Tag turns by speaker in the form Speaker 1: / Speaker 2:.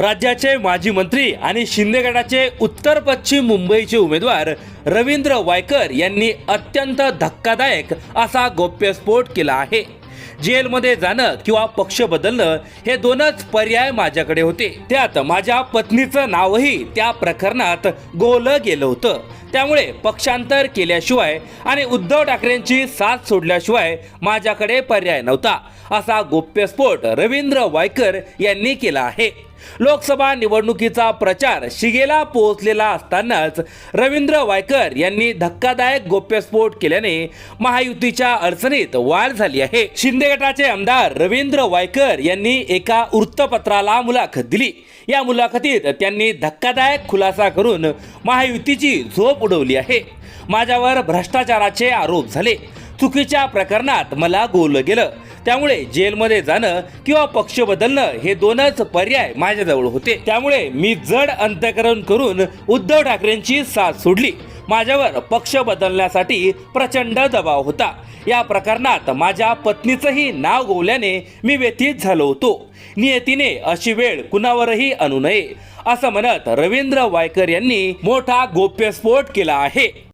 Speaker 1: राज्याचे माजी मंत्री आणि शिंदे गटाचे उत्तर पश्चिम मुंबईचे उमेदवार रवींद्र वायकर यांनी अत्यंत धक्कादायक असा गोप्यस्फोट केला आहे. जेलमध्ये जाणं किंवा पक्ष बदलणं हे दोनच पर्याय माझ्याकडे होते. त्यात माझ्या पत्नीचं नावही त्या प्रकरणात गोलं गेलं होतं. त्यामुळे पक्षांतर केल्याशिवाय आणि उद्धव ठाकरेंची साथ सोडल्याशिवाय माझ्याकडे पर्याय नव्हता. असा गोप्यस्फोट रवींद्र वायकर यांनी केला आहे. लोकसभा निवडणुकीचा प्रचार शिगेला पोहोचलेला असतानाच रवींद्र वायकर यांनी धक्कादायक गोप्यस्फोट केल्याने महायुतीच्या अडचणीत वाढ झाली आहे. शिंदे गटाचे आमदार रवींद्र वायकर यांनी एका वृत्तपत्राला मुलाखत दिली. या मुलाखतीत त्यांनी धक्कादायक खुलासा करून महायुतीची झोप उडवली आहे. माझ्यावर भ्रष्टाचाराचे आरोप झाले. चुकीच्या प्रकरणात मला गोवलं गेलं. त्यामुळे जेलमध्ये जाणं किंवा पक्ष बदलणं हे दोनच पर्याय माझ्याजवळ होते. त्यामुळे मी जड अंतकरण करून उद्धव ठाकरेंची साथ सोडली. माझ्यावर पक्ष बदलण्यासाठी प्रचंड दबाव होता. या प्रकरणात माझ्या पत्नीचंही नाव गोवल्याने मी व्यथित झालो होतो. नियतीने अशी वेळ कुणावरही आणू नये असं म्हणत रवींद्र वायकर यांनी मोठा गोप्यस्फोट केला आहे.